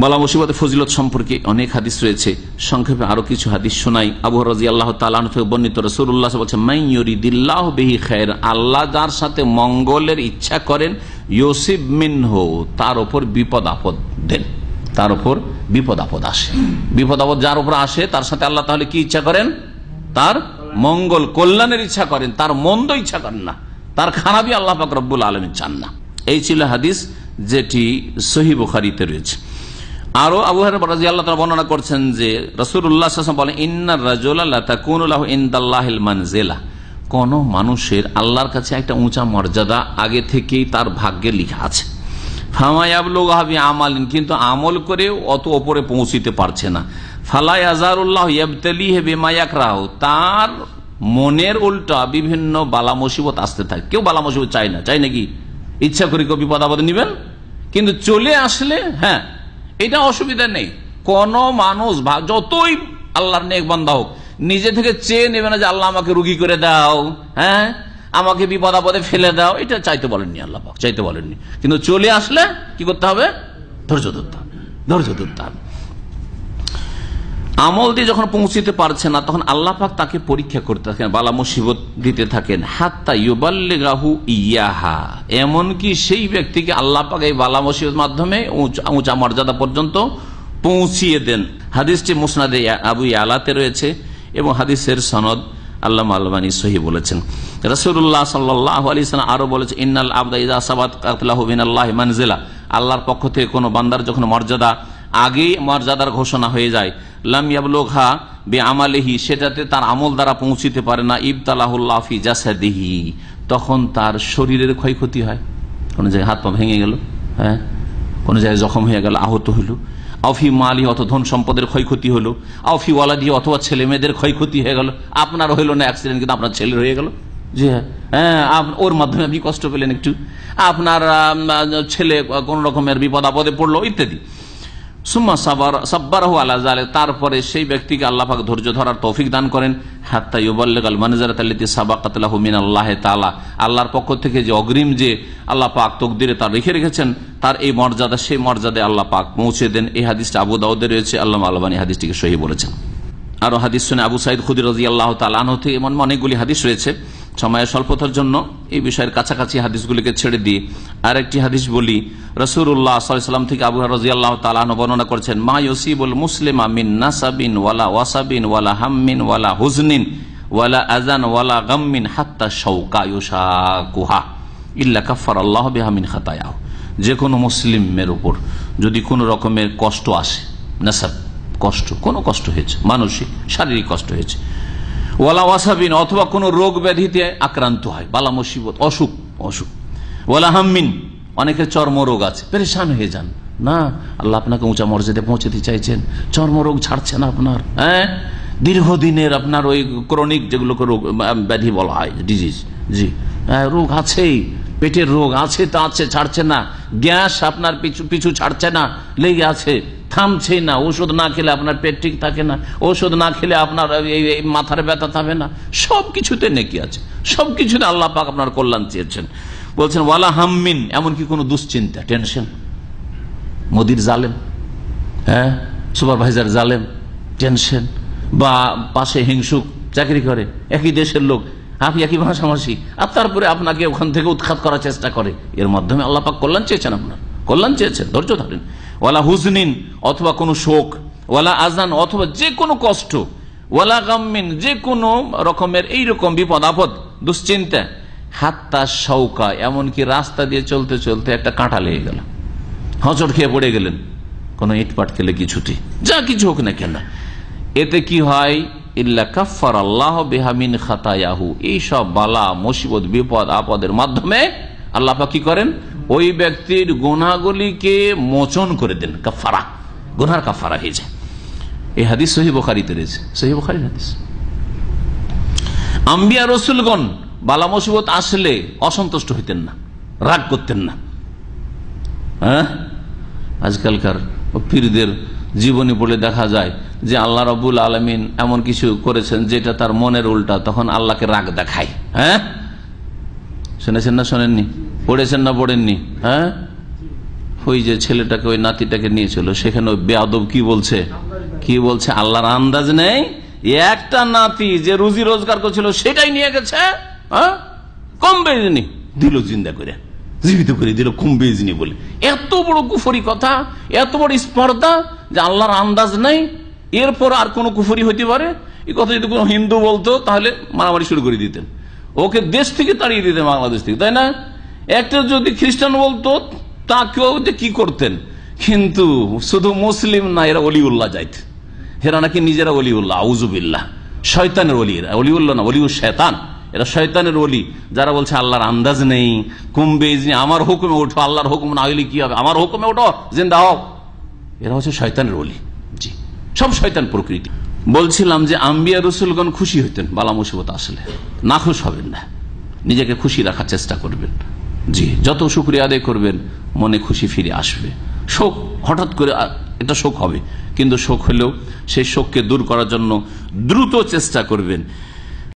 বালা মুসিবতের ফজিলত সম্পর্কে অনেক হাদিস রয়েছে। সংক্ষেপে আরও কিছু হাদিস শোনাই। আবু রাজি আল্লাহ থেকে বর্ণিত রসুল্লাহ বলছে বেহি খায়ের আল্লাহ যার সাথে মঙ্গলের ইচ্ছা করেন, ইউসিব মিনহ, তার উপর বিপদ আপদ দেন। তার উপর বিপদ আপদ আসে। বিপদ আপদ যার উপর আসে, তার সাথে আল্লাহ তাহলে কি ইচ্ছা করেন? তার মঙ্গল কল্যাণের ইচ্ছা করেন, তার মন্দ ইচ্ছা করেন না। তার খারাপই আল্লাহ পাক আলমী চান না। এই ছিল হাদিস যেটি সহি রয়েছে। আরও আবু রাজি বর্ণনা করছেন যে রসুল্লাহ বলেন, ইন্নার কোন মানুষের আল্লাহর কাছে একটা উঁচা মর্যাদা আগে থেকেই তার ভাগ্যে লিখা আছে। আমালিন কিন্তু আমল করে অত ওপরে পৌঁছিতে পারছে না। ফালাই আজারুল্লাহ ইয়াবতালি হে বেমায়াক রাহ তার মনের উল্টা বিভিন্ন বালা মুসিবত আসতে থাকে। কেউ বালা মুসিবত চায় না। চাই নাকি? ইচ্ছা করে কেউ বিপদ আপদ নিবেন? কিন্তু চলে আসলে হ্যাঁ এটা অসুবিধা নেই। কোন মানুষ যতই আল্লাহর নেক বন্ধা হোক, নিজে থেকে চেয়ে নেবে না যে আল্লাহ আমাকে রুগী করে দাও হ্যাঁ? আমাকে বিপদ আপদে ফেলে দাও। এটা চাইতে বলেননি আল্লাহ চাইতে বলেননি। কিন্তু চলে আসলে কি করতে হবে? ধৈর্য ধরতে হবে। ধৈর্য ধরতে হবে। আমল দিয়ে যখন পৌঁছিতে পারছে না, তখন আল্লাহ পাক তাকে পরীক্ষা করতে থাকেন, বালা মুসিবত দিতে থাকেন। হাত্তা ইউবাল্লেগাহু ইয়াহা। এমনকি সেই ব্যক্তিকে আল্লাহ পাক এই বালা মুসিবত মাধ্যমে উঁচা মর্যাদা পর্যন্ত পৌঁছিয়ে দেন। হাদিসটি মুসনাদে আবু আলাতে রয়েছে এবং হাদিসের সনদ আল্লাহ আলমানি সহি বলেছেন। আলী আল্লাহ আল্লাহর পক্ষ থেকে কোনো বান্দার যখন মর্যাদা আগেই মর্যাদার ঘোষণা হয়ে যায়। লামিয়াবলোঘা বে আমালেহি সেটাতে তার আমল দ্বারা পৌঁছিতে পারে না। ইবতালাহুল্লাফি জাসাদিহি, তখন তার শরীরের ক্ষয়ক্ষতি হয়। কোনো জায়গায় হাত পা ভেঙে গেল হ্যাঁ? কোনো জায়গায় জখম হয়ে গেল, আহত হইল আফি মালি অত ধন সম্পদের ক্ষয়ক্ষতি হলো। আফি ওয়ালাদি অথবা ছেলে মেয়েদের ক্ষয়ক্ষতি হয়ে গেল। আপনার হইল না অ্যাক্সিডেন্ট কিন্তু আপনার ছেলের হয়ে গেল। জি হ্যাঁ। হ্যাঁ ওর মাধ্যমে আপনি কষ্ট পেলেন একটু। আপনার ছেলে কোন রকমের বিপদ আপদে পড়ল, ইত্যাদি। সুম্মা সাবার সাব্বারাহু আল্লাহ তারপরে সেই ব্যক্তিকে আল্লাহ পাক ধৈর্য ধরার তৌফিক দান করেন। হাত্তা ইউবাল্লেগাল মানজারাত আল্লাতি মিন আল্লাহ তাআলা। আল্লাহর পক্ষ থেকে যে অগ্রিম যে আল্লাহ পাক তকদিরে তার রেখে রেখেছেন, তার এই মর্যাদা, সেই মর্যাদায় আল্লাহ পাক পৌঁছে দেন। এই হাদিসটা আবু দাউদে রয়েছে, আল্লাহ আলবানী হাদিসটিকে সহি বলেছেন। আরও হাদিস শুনে আবু সাইদ খুদির রাজি আল্লাহ তালাহ থেকে এমন অনেকগুলি হাদিস রয়েছে। সময়ের স্বল্পতার জন্য এই বিষয়ের কাছাকাছি হাদিসগুলিকে ছেড়ে দিয়ে আর একটি হাদিস বলি। রসুল্লাহ সাল্লাম থেকে আবু রাজি আল্লাহ তালাহ বর্ণনা করছেন, মা ইসিবুল মুসলিম নাসাবিন ওয়ালা ওয়াসাবিন ওয়ালা হাম্মিন ওয়ালা হুজনিন ওয়ালা আজান ওয়ালা গাম্মিন হাত্তা শৌকা ইউসা কুহা ইল্লা কাফার আল্লাহ বেহামিন খাতায়াহ। যে কোনো মুসলিমের উপর যদি কোনো রকমের কষ্ট আসে নাসাব কষ্ট, কোনো কষ্ট হয়েছে, মানসিক, শারীরিক কষ্ট হয়েছে ওয়ালা ওয়াসাবিন অথবা কোনো রোগ ব্যাধিতে আক্রান্ত হয়, বালা মুসিবত, অসুখ অসুখ। ওয়ালা হাম্মিন, অনেকের চর্মরোগ আছে, পেরেশান হয়ে যান। না, আল্লাহ আপনাকে উঁচা মর্যাদায় পৌঁছতে চাইছেন। চর্মরোগ ছাড়ছে না আপনার হ্যাঁ? দীর্ঘদিনের আপনার ওই ক্রনিক যেগুলোকে রোগ ব্যাধি বলা হয় ডিজিজ জি। হ্যাঁ রোগ আছেই, পেটের রোগ আছে, তা আছে, ছাড়ছে না। গ্যাস আপনার পিছু পিছু ছাড়ছে না, লেগে আছে। থামছে না, ওষুধ না খেলে আপনার পেট ঠিক থাকে না, ওষুধ না খেলে আপনার মাথার ব্যথা থাকবে না সব কিছুতে নেকি আছে সব কিছুতে আল্লাহ পাক আপনার কল্যাণ চেয়েছেন। বলছেন, ওয়ালা হাম্মিন এমনকি কোনো দুশ্চিন্তা, টেনশন? মোদির জালেম হ্যাঁ? সুপারভাইজার জালেম, টেনশন? বা পাশে হিংসুক, চাকরি করে, একই দেশের লোক, আপনি একই ভাষাভাষী, আর তারপরে আপনাকে ওখান থেকে উৎখাত করার চেষ্টা করে। এর মাধ্যমে আল্লাহ পাক কল্যাণ চেয়েছেন আপনার, কল্যাণ চেয়েছেন, ধৈর্য ধরেন। ওয়ালা হুজনিন অথবা কোনো শোক, ওয়ালা আজান অথবা যে কোনো কষ্ট, ওয়ালা গাম্মিন যে কোনো রকমের এইরকম বিপদ আপদ, দুশ্চিন্তা, হাত্তা সৌকা এমনকি রাস্তা দিয়ে চলতে চলতে একটা কাঁটা লেগে গেল। হচট খেয়ে পড়ে গেলেন, কোনো ইটপাট খেলে কিছুটি যা কিছু হোক না কেন। এতে কি হয়? ইল্লা কাফার আল্লাহ বেহামিন খাতায়াহু। এইসব বালা, মুসিবত, বিপদ, আপদের মাধ্যমে আল্লাহ কি করেন? ওই ব্যক্তির গুনাগুলিকে মোচন করে দেন কাফারা গুনার কাফারা হয়ে যায়। এই হাদিস সহি বোখারিতে রয়েছে। সহি হাদিস। আম্বিয়া রসুলগণ বালা মুসিবত আসলে অসন্তুষ্ট হইতেন না, রাগ করতেন না। হ্যাঁ? আজকালকার পীরদের জীবনী পড়লে দেখা যায় যে আল্লাহ রবুল আলমিন এমন কিছু করেছেন যেটা তার মনের উল্টা, তখন আল্লাহকে রাগ দেখায়। হ্যাঁ? শুনেছেন না শোনেননি? পড়েছেন না পড়েননি? হ্যাঁ? ওই যে ছেলেটাকে, ওই নাতিটাকে নিয়ে নিয়েছিল। সেখানে ওই বেয়াদব কি বলছে? কি বলছে? আল্লাহর আন্দাজ নেই? একটা নাতি যে রুজি রোজগার করছিল, সেটাই নিয়ে গেছে? হ্যাঁ? কম বেজনি দিল জিন্দা করে। জীবিত করে দিল কম বেজনি বলে। এত বড় কুফরি কথা, এত বড় স্পর্ধা যে আল্লাহর আন্দাজ নেই। এরপর আর কোন কুফরি হইতে পারে? এই কথা যদি কোনো হিন্দু বলতো, তাহলে মারামারি শুরু করে দিতেন। ওকে দেশ থেকে তাড়িয়ে দিতেন বাংলাদেশ থেকে, তাই না? একটা যদি খ্রিস্টান বলতো, তাকেও কি করতেন? কিন্তু শুধু মুসলিম না, এরা অলিউল্লাহ যাইত। এরা নাকি নিজেরা অলিউল্লাহ আউজুবিল্লাহ শয়তানের অলি এরা। অলিউল্লাহ না, অলিউ শয়তান। এরা শয়তানের অলি। যারা বলছে, আল্লাহর আন্দাজ নেই কুম্বেজ নেই, আমার হুকুমে ওঠো, আল্লাহর হুকুম না হইলে কি হবে? আমার হুকুমে ওঠো, জিন্দা হোক এরা হচ্ছে শয়তানের অলি। জি। সব শয়তান প্রকৃতি। বলছিলাম যে, আম্বিয়া রসুলগণ খুশি হইতেন, বালা মুসিবত আসলে। না খুশ হবেন না। নিজেকে খুশি রাখার চেষ্টা করবেন। জি, যত শুক্রিয়া আদায় করবেন, মনে খুশি ফিরে আসবে। শোক, হঠাৎ করে এটা শোক হবে। কিন্তু শোক হলেও সেই শোককে দূর করার জন্য দ্রুত চেষ্টা করবেন।